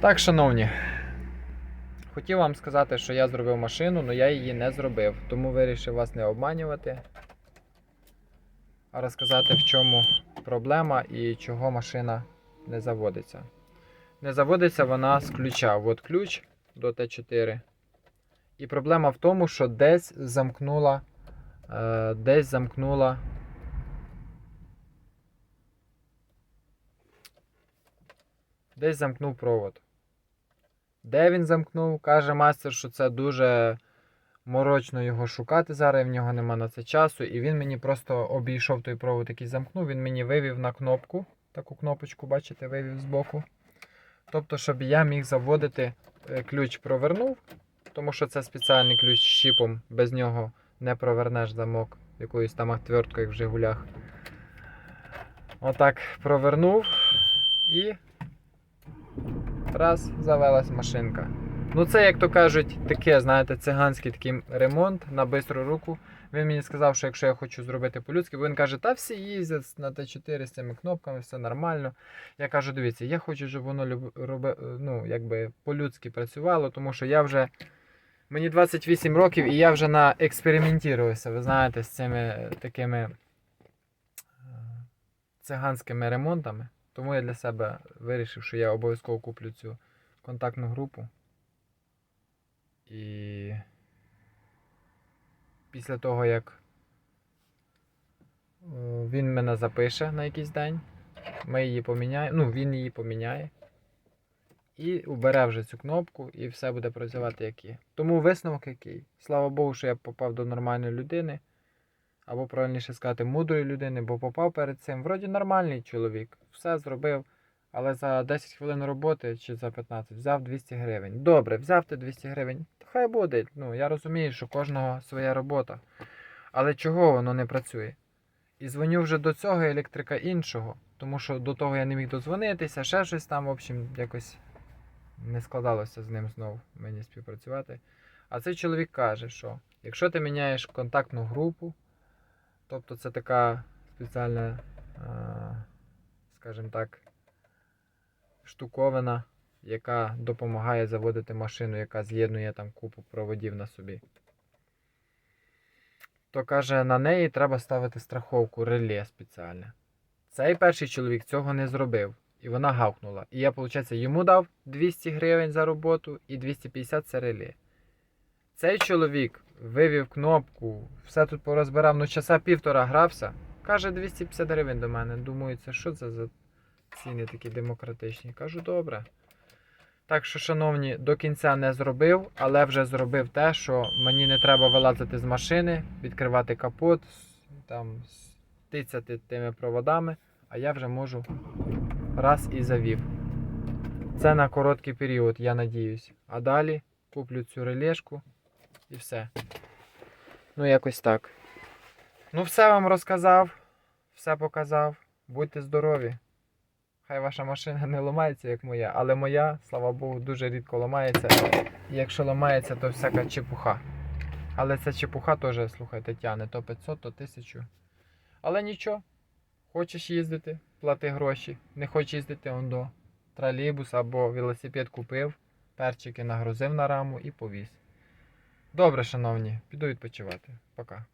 Так, шановні, хотів вам сказати, що я зробив машину, але я її не зробив. Тому вирішив вас не обманювати, а розказати, в чому проблема і чого машина не заводиться. Не заводиться вона з ключа. От ключ до Т4. І проблема в тому, що десь замкнула. Е, десь замкнула. Десь замкнув провод. Де він замкнув? Каже мастер, що це дуже морочно його шукати зараз, в нього нема на це часу. І він мені просто обійшов той провод, який замкнув. Він мені вивів на кнопку. Таку кнопочку, бачите, вивів збоку. Тобто, щоб я міг заводити е, ключ провернув, тому що це спеціальний ключ з щіпом, без нього не провернеш замок якоюсь там отверткою, як в Жигулях. Отак провернув і раз завелась машинка. Ну, це, як то кажуть, таке, знаєте, циганський такий ремонт на бистру руку. Він мені сказав, що якщо я хочу зробити по-людськи, він каже, та всі їздять на Т4 з цими кнопками, все нормально. Я кажу, дивіться, я хочу, щоб воно ну, якби по-людськи працювало, тому що я вже. Мені 28 років і я вже наекспериментувався, ви знаєте, з цими такими е, циганськими ремонтами. Тому я для себе вирішив, що я обов'язково куплю цю контактну групу. І після того, як е, він мене запише на якийсь день, ми її поміняємо. Ну, він її поміняє. І убере вже цю кнопку, і все буде працювати як є. Тому висновок який. Слава Богу, що я попав до нормальної людини. Або правильніше сказати, мудрої людини, бо попав перед цим. Вроді нормальний чоловік, все зробив. Але за 10 хвилин роботи чи за 15 взяв 200 гривень. Добре, взяв ти 200 гривень. То хай буде. Ну, я розумію, що кожного своя робота. Але чого воно не працює? І дзвоню вже до цього електрика іншого, тому що до того я не міг додзвонитися, ще щось там, в общем, якось не складалося з ним знову мені співпрацювати. А цей чоловік каже, що якщо ти міняєш контактну групу, тобто це така спеціальна, е, скажімо так, штуковина, яка допомагає заводити машину, яка з'єднує там купу проводів на собі. То каже, на неї треба ставити страховку реле спеціальне. Цей перший чоловік цього не зробив. І вона гавкнула. І я, виходить, йому дав 200 гривень за роботу і 250 це реле. Цей чоловік вивів кнопку, все тут порозбирав, ну часа півтора грався. Каже 250 гривень до мене. Думаю, це що це за ціни такі демократичні? Кажу, добре. Так що, шановні, до кінця не зробив, але вже зробив те, що мені не треба вилазити з машини, відкривати капот, там тицяти тими проводами, а я вже можу раз і завів. Це на короткий період, я надіюсь. А далі куплю цю релешку і все. Ну, якось так. Ну, все вам розказав, все показав. Будьте здорові. Хай ваша машина не ламається, як моя, але моя, слава Богу, дуже рідко ламається. І якщо ламається, то всяка чепуха. Але ця чепуха теж, слухайте, тяне то 500, то 1000. Але нічого. Хочеш їздити, плати гроші. Не хочеш їздити он до тролейбус або велосипед купив, перчики нагрузив на раму і повіз. Добре, шановні, піду відпочивати. Пока.